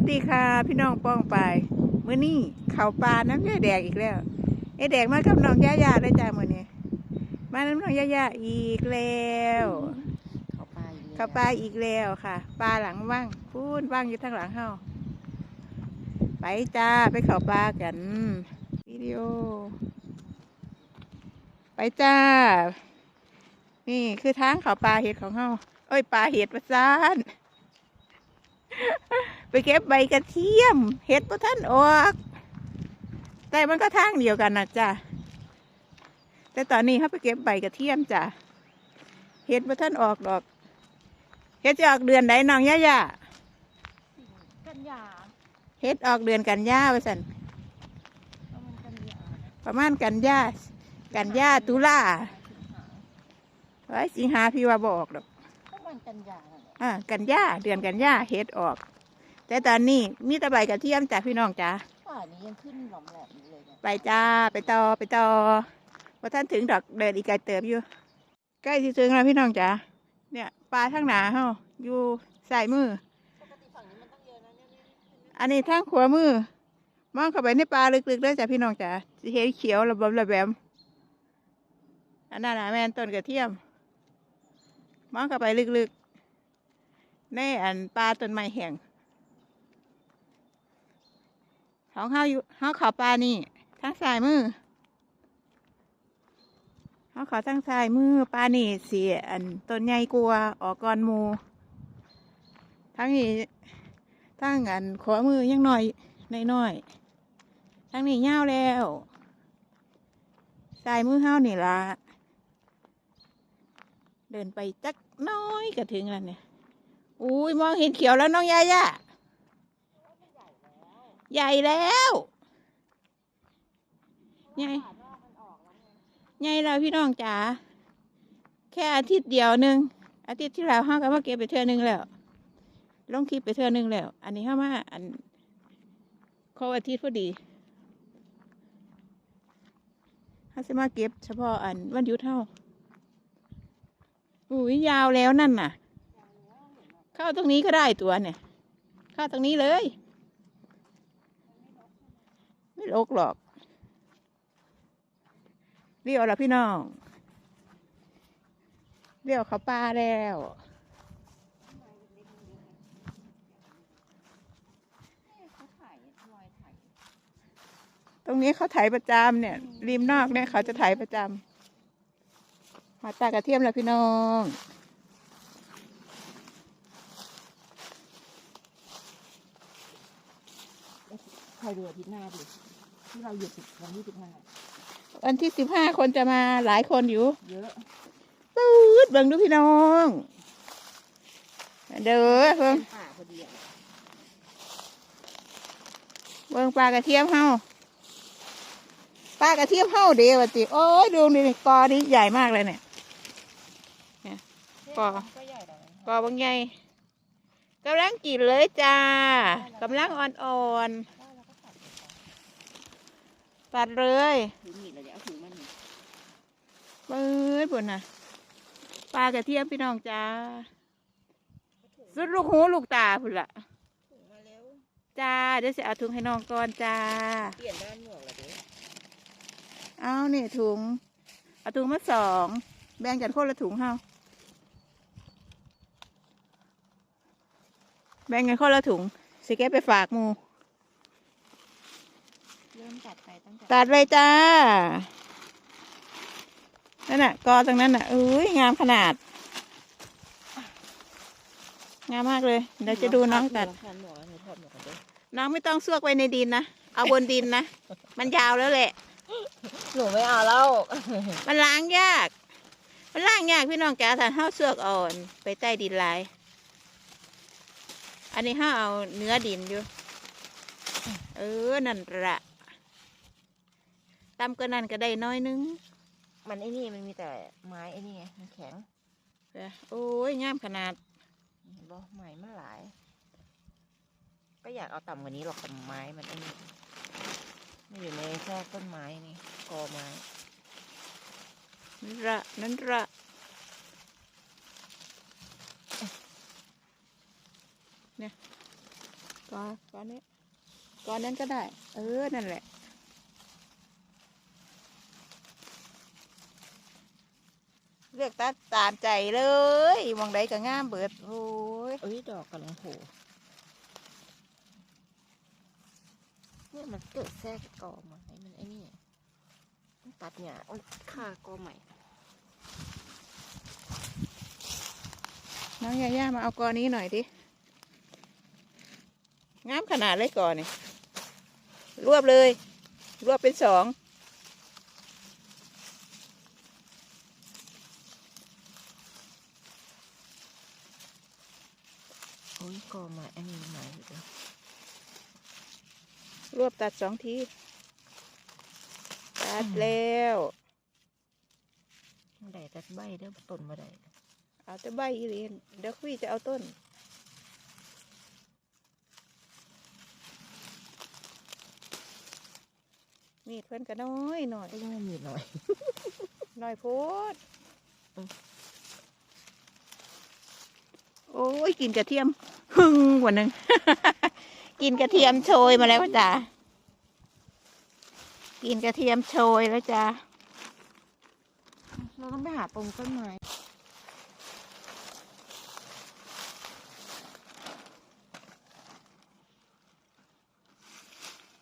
สดีค่ะ พี่น้องป้องไปมื้อนี้เขาปลาน้ำยาแดงอีกแล้วไอ้แดงมากับน้องย่าย่าได้จ้ามื้อนี้มาน้ำน้องย่าย่าอีกแล้วเขาไปเขาปลาอีกแล้วค่ะ ปลาหลังว่างพูนว่างอยู่ทางหลังเฮาไปจ้าไปเขาปลากันวิดีโอ ไปจ้า นี่คือทางเขาปลาเห็ดของเฮาเอ้ยปลาเห็ดประสาน ไปเก็บใบกระเทียมเห็ดพระท่านออก แต่มันก็ทางเดียวกันนะจ้ะแต่ตอนนี้เขาไปเก็บใบกระเทียมจ้ะเห็ดพระท่านออกดอกเห็ดจะออกเดือนไหนน้องย่าย่ากันยาเห็ดออกเดือนกันยาไปสันเพราะมันกันยาประมาณกันยากันยาตุลาไว้สิงหาพี่ว่าบออกดอกเพราะมันกันยานั่นแหละอ่ากันยาเดือนกันยาเห็ดออก แต่ตอนนี้มีแตะใบกระเทียมจ้ะพี่น้องจ้ะป่านี้ยังขึ้นหลอมแหลมอยู่เลยเนี่ยไปจ้าไปต่อไปต่อพอท่านถึงดอกเดินอีกไกลเติบอยู่ ใกล้ที่ถึงแล้วพี่น้องจ๋าเนี่ยปลาทั้งหนาเฮาอยู่สายมือ ปกติฝั่งนี้มันต้องเยอะนะเนี่ยเนี่ยเนี่ยอันนี้ทางขวามือ มองเข้าไปในปลาลึกๆได้อจ้ะพี่น้องจ๋าสิเห็นเขียวระบำระแบมอันนั้นนะแม่นต้นกระเทียม มองเข้าไปลึกๆในอันปลาต้นไม้แห้ง ของเฮาอยู่เฮาเขอปลานี่ทางซ้ายมือเฮาเขอทางซ้ายมือปลานี่สียอันต้นใหญ่กลัวออกก่อนมูทั้งนี้ตั้งอันขอมือยังหน่อยในน้อยทั้งนี้ยาวแล้วสายมือเฮานี่ละเดินไปจักน้อยก็ถึงแล้วเนี่ยอุ้ยมองเห็นเขียวแล้วน้องยายา ใหญ่แล้วใหญ่ใหญ่แล้วพี่น้องจ๋าแค่อาทิตย์เดียวหนึ่งอาทิตย์ที่แล้วห้าก็มาเก็บไปเทื่อนึงแล้วลงคลิปไปเทื่อนึงแล้ว อันนี้เข้ามาอันเขาอาทิตย์พอดีเขาจะมาเก็บ เฉพาะอันวันยุดเท่าอุ้ยยาวแล้วนั่นน่ะ เข้าตรงนี้ก็ได้ตัวเนี่ย เข้าตรงนี้เลย ไม่ลกหรอกเรียวแล้วพี่น้องเรียวเขาปลาแล้วตรงนี้เขาไถประจำเนี่ย ริมนอกเนี่ยเขาจะไถประจำหาตากระเทียมแล้วพี่น้องคอยดูอาทิตย์หน้าดิ ที่เราหยุดวันที่สิบห้าวันที่สิบห้าคนจะมาหลายคนอยู่เยอะปื๊ดเบิ่งดูพี่น้อง เด้อเบิ่งป่าพอดีอะเบิ่งปลากระเทียมเฮาปลากระเทียมเฮาเดียวติโอ้ยดูนี่กอนี้ใหญ่มากเลยเนี่ยป่าก็ใหญ่แล้วกอบางใหญ่กำลังกินเลยจ้ากำลังอ่อนๆ ตัดเลยถือมีดเลยเดี๋ยวเอาถือมันนี่เบิดปุ่นน่ะปลากระเทียมพี่น้องจ้าสุดลูกหูลูกตาพุ่นละถุงมาเร็วจ้าเดี๋ยวจะเอาถุงให้น้องก่อนจ้า เปลี่ยนด้านหมวกเลยเด้อเอานี่ถุง เอาถุงมาสอง แบ่งกันคนละถุงเฮาแบ่งกันคนละถุงสิเก็บไปฝากหมู เริ่มตัดไปตั้งแต่ตัดเลยจ้า นั่นน่ะ กอตรงนั้นน่ะอุ้ยงามขนาด งามมากเลย เดี๋ยวจะดูน้องตัด ถอดหมวกหนูถอดหมวกกันเด้อน้องไม่ต้องซวกไว้ในดินนะ เอาบนดินนะ มันยาวแล้วแหละ หนูไม่เอาแล้วมันล้างยาก มันล้างยากพี่น้องจ๋าถ้าเฮาเสือกอ่อนไปใต้ดินหลาย อันนี้เฮาเอาเนื้อดินอยู่ เออ นั่นละ ตำก็นั่นก็ได้น้อยนึงมันไอ้นี่มันมีแต่ไม้ไอ้นี่ไงมันแข็งเด้อโอ้ยงามขนาดเห็นบ่ไม้มันหลาย ก็อยากเอาต่ำกว่านี้หรอกแต่ไม้มันไอ้นี่มันอยู่ในแทรกต้นไม้นี่กอไม้นั่นละนั่นละเนี่ยก้อนก้อนนี้ก้อนนั้นก็ได้ เออ นั่นแหละ เลือกตัดตามใจเลยมองใดก็งามเบิดโอ้ยเอ้ยดอกกำลังโผล่เนี่ยมันเกิดแทรกกอมาให้มันไอ้นี่มันตัดเนี่ยมันฆ่ากอใหม่น้องยาย่ามาเอากอนี้หน่อยดิงามขนาดเลยกอนี่รวบเลย รวบเป็นสอง โอ้ยก อใหม่อันนี้ใหม่อยู่เด้อรวบตัดสองที ตัดแล้วมันได้แต่ใบเด้อต้นมาได้เอาแต่ใบอีเรียนเดี๋ยวคุยจะเอาต้นมีดเพื่อนก็น้อยหน่อยก็ยังมีหน่อยหน่อยโพดอืมโอ้ยกินกระเทียม หึ่งกว่านึง กินกระเทียมโชยมาแล้วจ้ากินกระเทียมโชยแล้วจ้าเราต้องไปหาตรงต้นไม้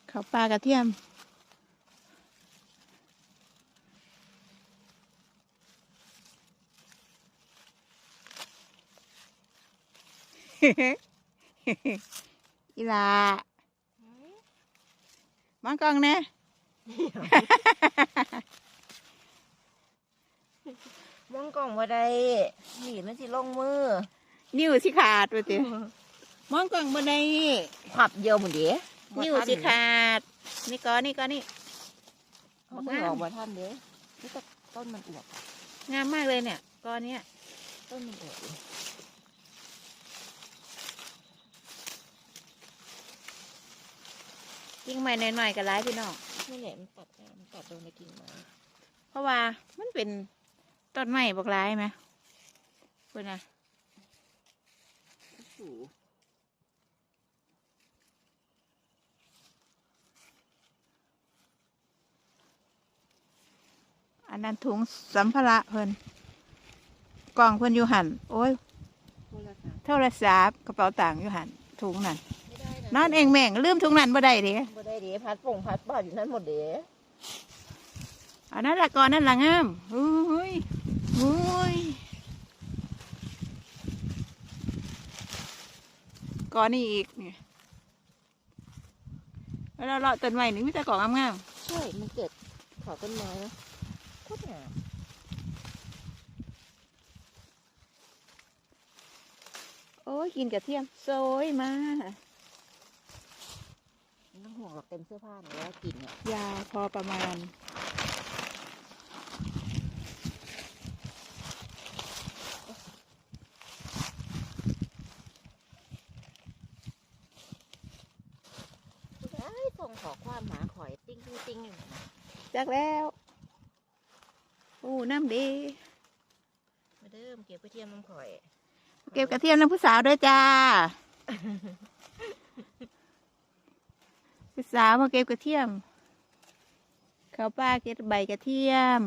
เขาปลากระเทียม อีหลามองกล้องแน่มองกล่องมาได้หนีมันสิลงมือ นิ้วสิขาดไปติมองกล้องบ่ได้ขับเดียวหมดเด้นิ้วสิขาด นี่ก้อนนี่ก้อนนี่มันก็ออกมาท่านเด้นี่ก็ต้นมันอวบงามมากเลยเนี่ยก้อนเนี้ยต้นมันอวบอยู่ กิ่งใหม่หน่อยๆก็ร้ายพี่น้องนี่แหละมันตัดมันตัดโดนในกิ่งไม้เพราะว่ามันเป็นต้นไม้บอกร้ายไหมคุณนะสูอันนั้นถุงสัมภาระเพิ่นกล่องเพิ่นอยู่หันโอ้ยโทรศัพท์โทรศัพท์กระเป๋าต่างค์อยู่หันถุงนั่นไม่ได้ะ นอนเองแม่งลืมถุงนั้นบ่ได้เดิบ่ได้เด้พัดป่งพัดบ้านอยู่นั่นหมดเด้อันนั้นละก่อนนั่นละงามอุ้ยอุ้ยก่อนนี่อีกเนี่ยแล้วเราเลาะต้นไม้นี่มีแต่ก่องงามใช่ มันเกิดขอต้นไม้นะโคตรงามๆโอ้ยกินกระเทียมโซยมาไม่ต้อง ห่วงหรอกเต็มเสื้อผ้าหนูแล้วกินอะยาวพอประมาณ ไอ้ส่งขอความหมาข่อยติ้งติ้งติ้งอยู่นะจักแล้ว โอ้น้ำดี มาเดิมเก็บไปเทียมน้ำข่อย เก็บกระเทียมน้ำผู้สาวด้วยจ้า ผู้สาวมาเก็บกระเทียม เขาป้าเก็บใบกระเทียม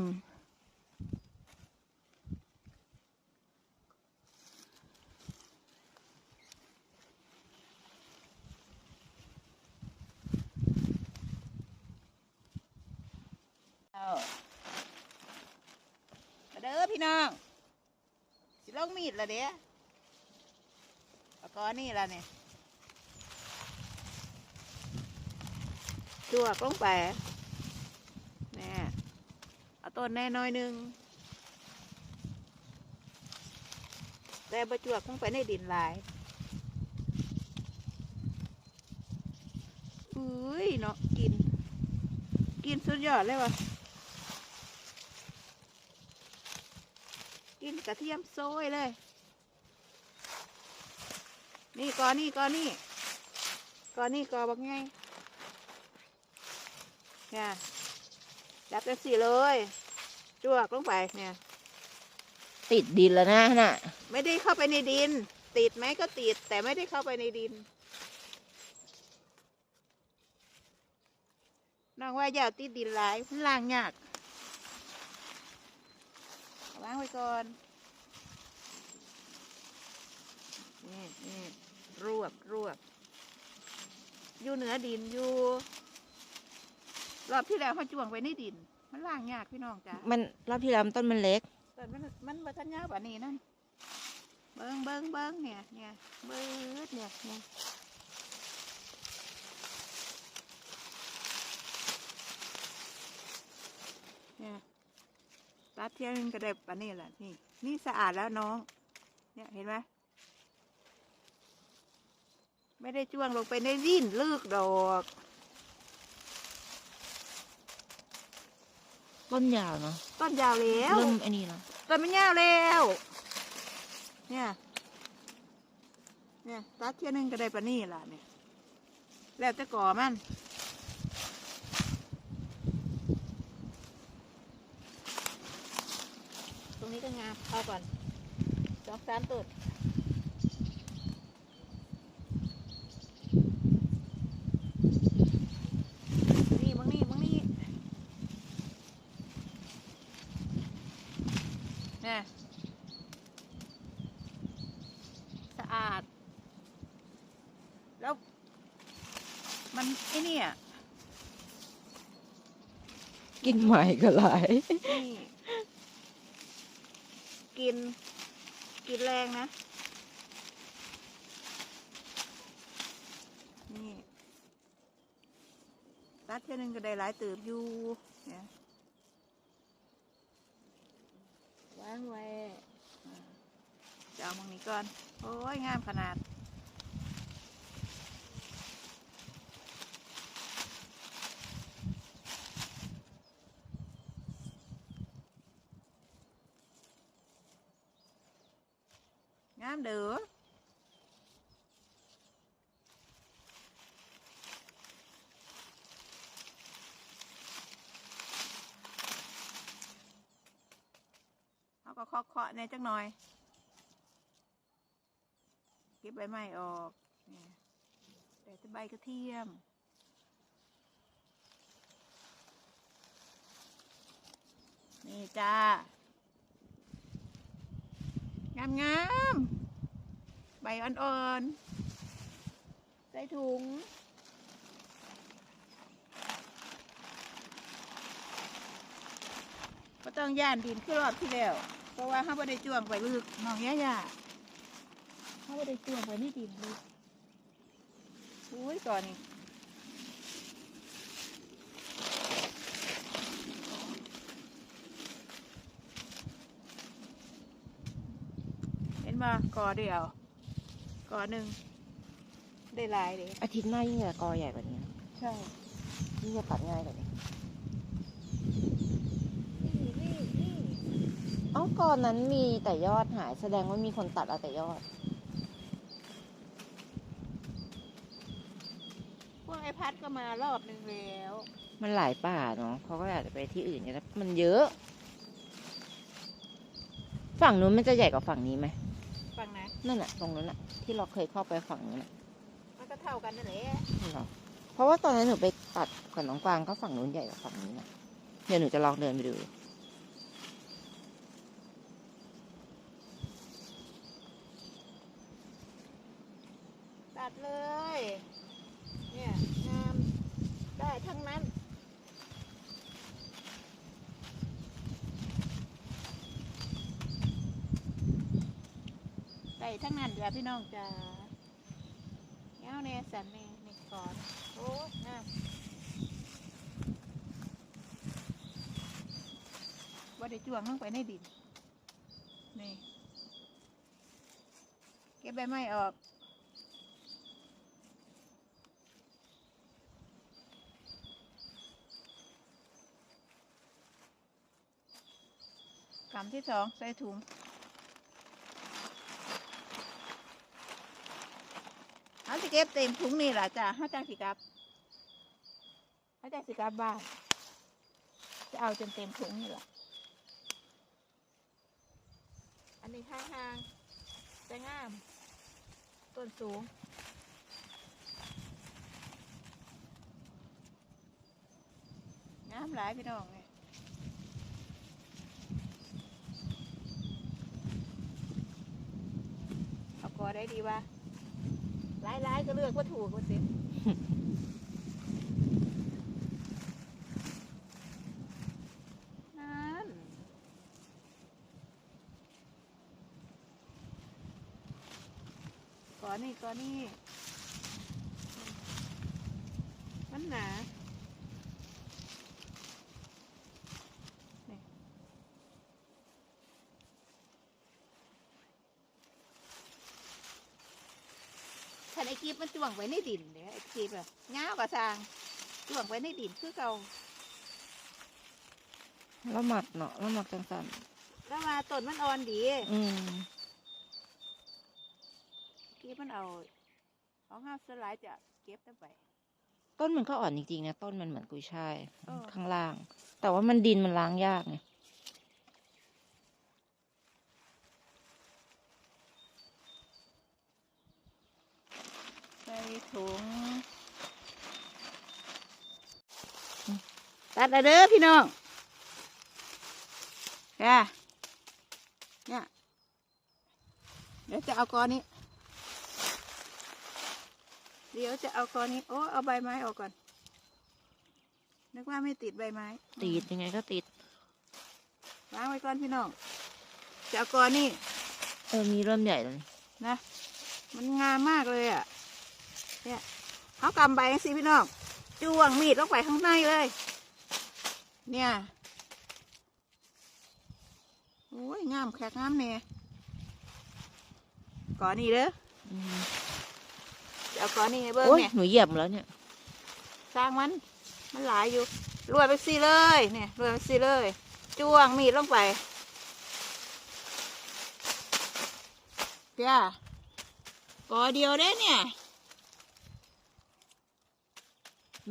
เอามาเด้อพี่น้อง สิลงมีดละเด้เอาก้อนนี่ละเนี่ย จวกลงไปแน่เอาต้นแน่น้อยนึงแต่บะจวกลงไปในดินหลายอุ้ยเนาะกิน กินสุดยอดเลยวะกินกระเทียมโซยเลย นี่กอนี่กอนี่กอนี่กอบักไง เนี่ยดับจังสี่เลยจวกลงไปเนี่ย ติดดินแล้วนะน่ะ ไม่ได้เข้าไปในดิน ติดไหมก็ติด แต่ไม่ได้เข้าไปในดินน้องว่าอยาาติดดินหลายล่างยากล้างไว้ก่อน นี่นี่รวบรวบอยู่เหนือดินอยู่ รอบที่แล้วเขาจวงไว้ในดิน มันล้างยากพี่น้องจ้ะมันรอบที่แล้วต้นมันเล็กแต่มันมันบัทันยาวกว่านี้นั่นเบิ้งเบิ้งเบิ้งเนี่ยเนี่ยเบิดเนี่ยเนี่ยเนี่ยตัดเที่ยวนึงก็ได้ปานนี้แหละนี่นี่สะอาดแล้วน้อง เนี่ยเห็นไหมไม่ได้จ้วงลงไปในดินลึกดอก ต้นยาวเนาะต้นยาวแล้วเริ่มไอ้นี่เนาะต้นมันยาวแล้ว เนี่ย เนี่ยตัดเที่ยหนึงก็ได้ปะนี่ล่ะเนี่ย แล้วจะก่อมันตรงนี้ก็งามเอาก่อนสองสามต้นนี่มึงนี่มึงนี่เนี่ยสะอาด แล้ว มันไอ้เนี่ย กินใหม่ก็หลายนี่กิน กินแรงนะ นี่ตัดเท่านึงก็ได้หลายเติบอยู่เนี่ยวางไว้อ่าจะเอามังนี้ก่อน โอ้ย งามขนาด เด้อเอาก็เคาะๆในจังหน่อยเก็บใบไม้ออกเนี่ยแต่จะใบกระเทียมนี่จ้างามงามๆ อ่อนๆ ใส่ถุง ก็ต้องย่านดินขึ้นรอบที่แล้ว เพราะว่าเขาไม่ได้จ้วงไปลึกน้องย่าย่าเขาไม่ได้จ้วงไปนี่ดินลึกอุ้ยก่อนนี่เห็นมก่อเดียว ก่อหนึ่งได้หลายเลยอาทิตย์หน้ายิ่งจะกอใหญ่กว่านี้ใช่ยิ่งจะตัดง่ายกว่านี้นี่นี่นี่เอ้าก่อนนั้นมีแต่ยอดหายแสดงว่ามีคนตัดเอาแต่ยอดพวกไอพัดก็มารอบหนึ่งแล้ว มันหลายป่าเนาะเขาก็อาจจะไปที่อื่นกันแล้วมันเยอะ ฝั่งนู้นมันจะใหญ่กว่าฝั่งนี้ไหม ฟังนะนั่นน่ะตรงนั้นน่ะที่เราเคยเข้าไปฝั่งนู้นน่ะมันก็เท่ากันนั่นแหละเหรอเพราะว่าตอนนั้นหนูไปตัดกับน้องกวางก็ฝั่งนู้นใหญ่กว่าฝั่งนี้นะเดี๋ยวหนูจะลองเดินไปดู ตัดเลย เนี่ย งาม ได้ทั้งนั้น ได้ทั้งนั้นเดี๋ยวพี่น้องจะเงาเนสันเนนี่ก่อนโอ้ยงามว่าได้จ้วงลงไปในดิน นี่ เก็บใบไม้ออกกำที่สองใส่ถุง เขาจะเก็บเต็มถุงนี่แหละจ้ะเขาจ้างสิกลับเขาจ้างสิกลับบ้านจะเอาจนเต็มถุงนี่แหละอันนี้ข้างๆจะงาม ต้นสูงน้ำหลายพี่น้องเลยเอากอได้ดีวะ หลายๆก็เลือกว่าถูกว่าสินั่นก่อนนี่ก่อนนี่มันหนานี่ถ้าไอ้กีบมันจ่วงไว้ในดินเดี๋ยวไอ้กีบอะเงาวกระซางจ่วงไว้ในดินคือเก่าแล้วหมักเนาะแล้วหมักจังสันแล้วมาต้นมันอ่อนดีอืมกีบมันเอาของห้าสลายจะเก็บได้ไป ต้นมันก็อ่อนจริงๆนะต้นมันเหมือนกุยช่ายเออ ข้างล่าง แต่ว่ามันดินมันล้างยากไง ใส่ ถุงตัดเอาเด้อพี่น้องค่ะเนี่ยเดี๋ยวจะเอากอนี้ เดี๋ยวจะเอากอนี้ โอ้ เอาใบไม้ออกก่อน นึกว่าไม่ติดใบไม้ ติดยังไงก็ติดวางไว้ก่อนพี่น้อง จะเอากอนี้ เออ มีเริ่มใหญ่แล้วนี่นะมันงามมากเลยอะ เนี่ยเขากำใบสิพี่น้องจ้วงมีดลงไปข้างในเลย เนี่ยโอ้ยงามแขกงามเนี่ยก่อนนี่เด้ออืมจะเอาก่อนนี่ให้เบิ้งโอ้ยเนี่ยหนูเหยียบแล้วเนี่ย สร้างมัน มันหลายอยู่รวยไปสิเลย เนี่ยรวยไปสิเลยจ้วงมีดลงไปเพียก่อเดียวได้เนี่ย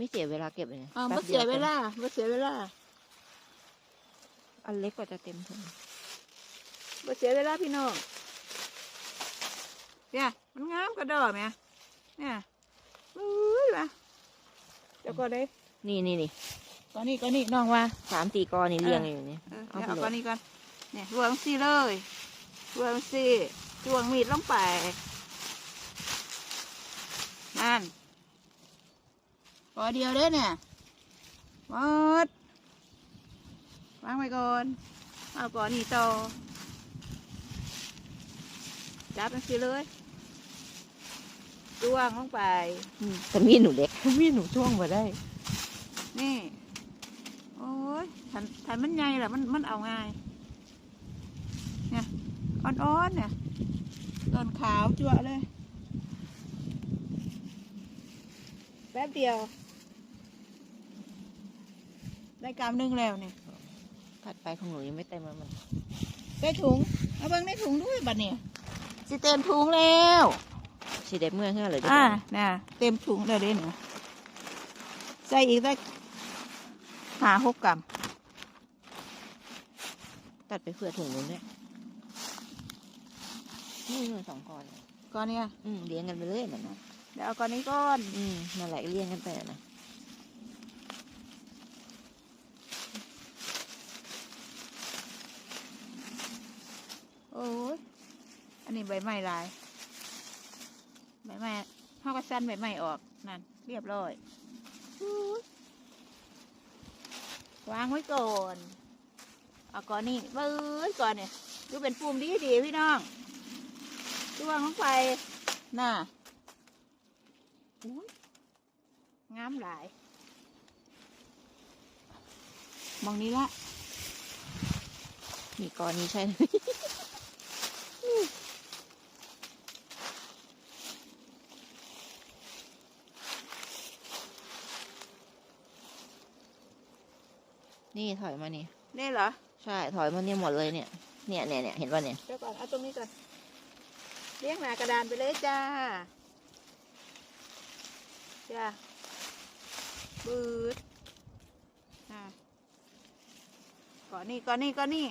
ไม่เสียเวลาเก็บเลยนะอ่าแป๊ไม่บเสียดีเวต็มลาไม่เสียเวลาอันเล็กกว่าจะเต็มถุงไม่เสียเวลาพี่น้องเนี่ยมันงามกระดอกเนี่ยเนี่ยอุ้ยวะเดี๋ยวก่อนเลยนี่นี่นี่ก่อนนี่ก่อนนี่น้องว่า สามสี่กอนี่เออเรียงอยู่นี่ เออเอาเดี๋ยวไปเอาเลย ก่อนนี่ก่อนเนี่ยรวมซี่เลยรวมซี่จ้วงมีดลงไปนั่นก่ อเดียวเด้อเนี่ยหมดวางไว้ก่อน เอาก่อนนี่ต่อ จับมันสิเลยจ้วงลงไปอืมแต่มีดหนูเล็กมีดหนูช่วงมาได้ นี่ โอ้ยทันทันมันใหญ่แหละมันมันเอาง่าย เนี่ย อ่อนๆเนี่ยต้นขาวจั่วะเลย แป๊บเดียว ได้กำหนึ่งแล้วเนี่ยถัดไปของหนูยังไม่เต็มเลยมันได้ถุงเอาเบิ้งได้ถุงด้วยบัดเนี่ยสิเต็มถุงแล้วชีเด็บเมื่อขึ้นเลยอ่าน่ะเต็มถุงเลยเด้หนูใส่อีกได้หาหกกรัมตัดไปเผื่อถุงนู้นด้วยนี่มันสองก้อนก้อนเนี่ยอืมเลี้ยงกันไปเรื่อยนะนะเดี๋ยวเอาก้อนนี้ก้อน อืมนั่นแหละเลี้ยงกันไปอะนะ โอ้ย อันนี้ใบไม้ลาย ใบไม้เฮาก็สั้นใบไม้ออก นั่น เรียบร้อย วางไว้ก่อนเอาก่อนนี่เบิ้ก่อนเนี่ยดูเป็นปุ่มดีดีพี่น้องดูวางลงไปน่ะอุ้ยงามหลาย มองนี้ละ มีก้อนนี้ใช่ นี่ถอยมานี่ นี่เหรอ ใช่ถอยมาเนี่ยหมดเลยเนี่ย เนี่ยเนี่ยเนี่ยเห็นป่ะเนี่ยเดี๋ยวก่อนเอาตรงนี้ก่อนเลี้ยงหนากระดานไปเลยจ้า จ้าบืดอ่าก่อนนี่ก่อนนี่ก่อนนี่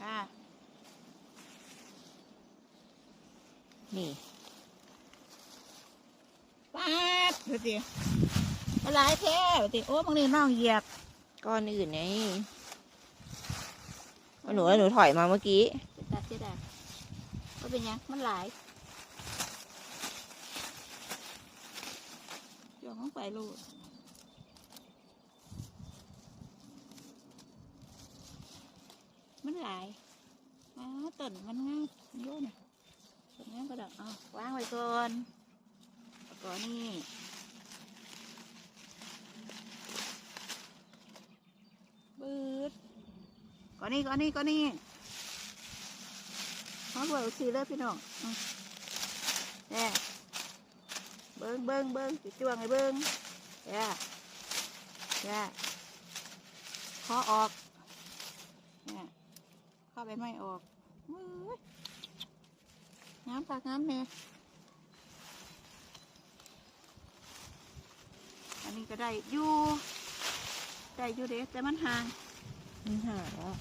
ค่ะนี่ ป๊า ดดูสิมาหลายแท้ดูสิโอ้บางทีน้องเหยียบก้อนอื่นไงเอาหนูหนูถอยมาเมื่อกี้เป็นตาเสียดายว่าเป็นหยังมันหลายจองลงไปลูกมันหลายอ้าวต้นมันง่ายโยนน่ะต้นนี้ก็ดอกเอาวางไว้ก่อนแล้วก่อนนี่ บืดก่อนนี่ก่อนนี่ก่อนนี่เขาเบิกสีเลยพี่น้องอืมแน่เบิ้งเบิ้งเบิ้งจิจวงไอ้เบิ้งแย่แย่ขอออกเนี่ยเข้าไปไม่ออกเว้ยน้ำปากน้ำเนี่ยอันนี้ก็ได้อยู่ อยู่เด็กแต่มันห่างมันหาแล้ว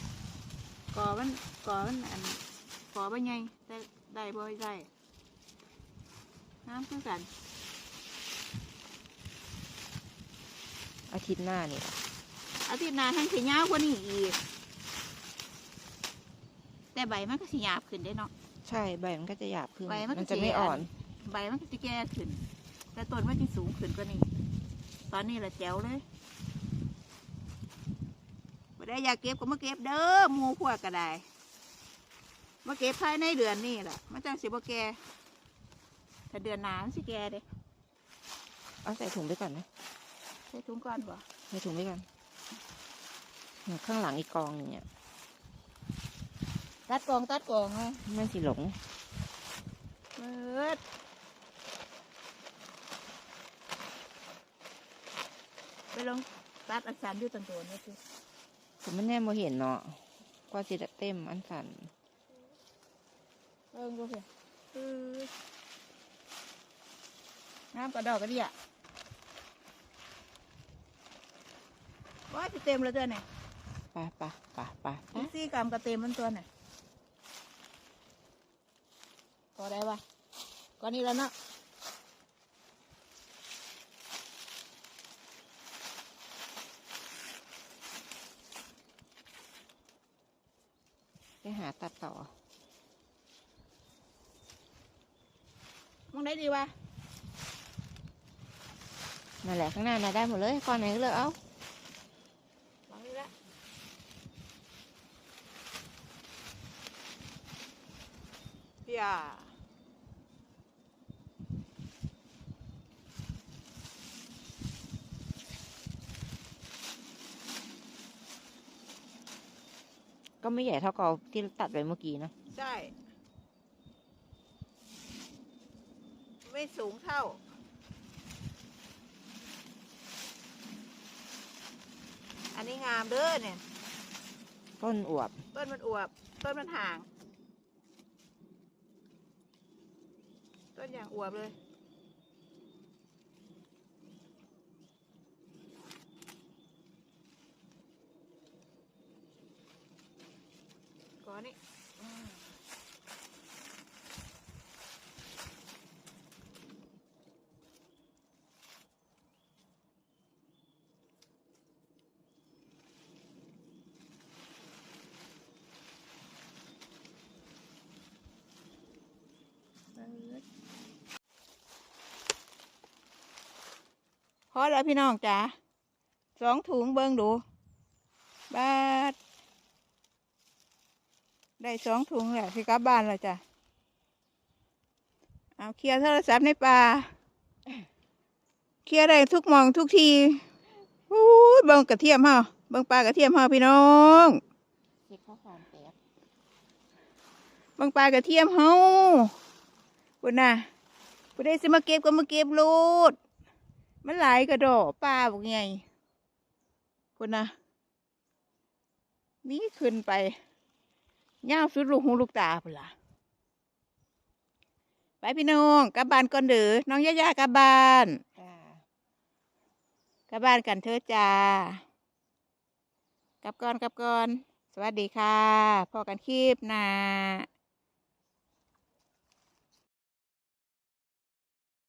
ก่อมันก่อมันอันก่อไปไงได้ได้บ่ได้น้ำคือกัน อาทิตย์หน้านี่อาทิตย์หน้าทั้งสียาวกว่านี้อีก แต่ใบมันก็สีหยาบขึ้นได้เนาะใช่ใบมันก็จะหยาบขึ้นใบมันก็มันจะจะไม่อ่อน ใบมันก็จะแก่ขึ้น แต่ต้นมันจะสูงขึ้นกว่านี้ ตอนนี้ละแจ๋วเลยบ่ ได้อยากเก็บก็มาเก็บเด้อหมูพวกก็ได้มาเก็บภายในเดือนนี้แหละมันจังสิบ่แก่ถ้าเดือนหน้ามันสิแก่เด้เอาใส่ถุงไปก่อนนะใส่ถุงก่อนบ่ใส่ถุงไปก่อนเนี่ยข้างหลังอีกกองหนึงเนี่ยตัดกองตัดกองเลยมันสิหลงเปิดไปลงตัดอักษรอยู่ตังตัวนี่คือ ผมไม่แน่โมเห็นเนาะกว่าสิได้เต็มอันสันเอิงดูสิปืดน้ำกระดอกกระเดียว่าจะเต็มแล้วตัวไหนไปไปไปไปไปอีกซี่กรัมก็เต็มมันตัวไหนก็ได้ปะก็นี่แล้วเนาะ ไปหาตัดต่อมองได้ดีวะนั่นแหละข้างหน้าน่ะได้หมดเลยก้อนไหนก็เลือกเอามองนี่ละพี่อะ ก็ไม่ใหญ่เท่ากับที่ตัดไปเมื่อกี้นะใช่ ไม่สูงเท่า อันนี้งามเด้อเนี่ย ต้นอวบ ต้นมันอวบ ต้นมันห่าง ต้นอย่างอวบเลย อแล้วพี่น้องจ๋าสองถุงเบิ้งดูบาทได้สองถุงแหละที่กลับบ้านแล้วจ้ะเอาเคลียร์โทรศัพท์ในป่าเคลียร์ได้ทุกหมองทุกทีอู้ยเบิ่งกระเทียมเฮาเบิ่งปลากระเทียมเฮาพี่น้องเช็คข้อความแป๊บเบิ่งปลากระเทียมเฮาปุ่นน่ะปุ่นได้สิมาเก็บก็มาเก็บโลด มันหลายกระดอกปลาบอกไงปุ่นน่ะนี่ขึ้นไปย่าวสุดลูกหูลูกตาพุ่นล่ะไปพี่น้องกลับบ้านก่อนเด้อน้องย่าย่ากลับบ้านจ้ากลับบ้านกันเถอะจ้ากลับก่อนกลับก่อน สวัสดีค่ะพอกันคลิปหนะ